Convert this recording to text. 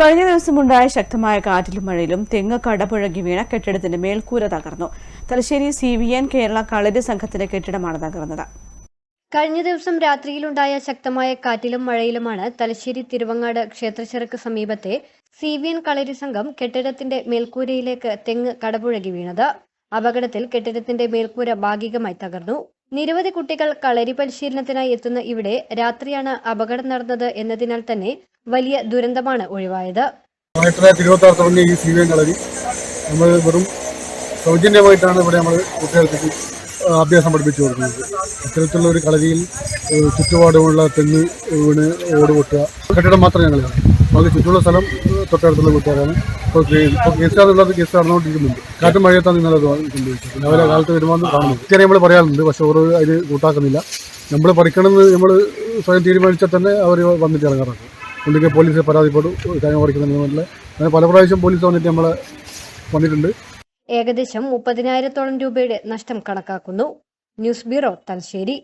കഴിഞ്ഞ ദിവസമുണ്ടായ ശക്തമായ കാറ്റിലും മഴയിലും തെങ്ങ് കടപുഴകി വീണ കെട്ടിടത്തിന്റെ മേൽക്കൂര തകർന്നു. Thalassery C V N Kerala Kalari സംഘത്തിന്റെ കെട്ടിടമാണ് തകർന്നത്. കഴിഞ്ഞ ദിവസം രാത്രിയിലുണ്ടായ ശക്തമായ കാറ്റിലും മഴയിലുമാണ് തലശ്ശേരി തിരുവങ്ങാട് ക്ഷേത്രച്ചിറക്ക് സമീപത്തെ സി വി എൻ കളരി സംഘം കെട്ടിടത്തിന്റെ മേൽക്കൂരയിലേക്ക് തെങ്ങ് കടപുഴകി വീണത്. അപകടത്തിൽ കെട്ടിടത്തിന്റെ മേൽക്കൂര ഭാഗികമായി തകർന്നു. നിരവധി കുട്ടികൾ കളരി പരിശീലനത്തിനായി എത്തുന്ന ഇവിടെ രാത്രിയാണ് അപകടം നടന്നത് എന്നതിനാൽ തന്നെ വലിയ ദുരന്തമാണ് ഒഴിവായത്. ഈ നമ്മൾ വെറും സൗജന്യമായിട്ടാണ് ഇവിടെ നമ്മൾ കുട്ടികൾക്ക് അഭ്യാസം പഠിപ്പിച്ചു കൊടുക്കുന്നത്. അത്തരത്തിലുള്ള ഒരു കളരിയിൽ ചുറ്റുപാടുമുള്ള തെങ്ങ് വീണ് ഓട് പൊട്ടുക കെട്ടിടം മാത്രം ഞങ്ങൾ നമുക്ക് ചുറ്റുമുള്ള സ്ഥലം തൊട്ടടുത്തുള്ള കുട്ടികളാണ് ഇപ്പോൾ ഇപ്പോൾ കേസ് എന്നുള്ളത് കേസ് നടന്നുകൊണ്ടിരിക്കുന്നുണ്ട്. കാറ്റും മഴയത്താണ് അത് സംഭവിച്ചത് രാവിലെ കാലത്ത് വരുമാനം കാണുന്നത്. ഇങ്ങനെ നമ്മൾ പറയാറുണ്ട് പക്ഷെ ഓരോ അതിന് കൂട്ടാക്കുന്നില്ല. നമ്മൾ പഠിക്കണമെന്ന് നമ്മൾ സ്വയം തീരുമാനിച്ചാൽ തന്നെ അവർ വന്നിട്ട് ഇറങ്ങാറുണ്ട്. ഉണ്ടെങ്കിൽ പോലീസ് പരാതിപ്പെട്ടു. തേങ്ങ പറിക്കുന്നതിന് അങ്ങനെ പല പ്രാവശ്യം പോലീസ് വന്നിട്ട് നമ്മളെ വന്നിട്ടുണ്ട്. ഏകദേശം മുപ്പതിനായിരത്തോളം രൂപയുടെ നഷ്ടം കണക്കാക്കുന്നു. News bureau Thalassery.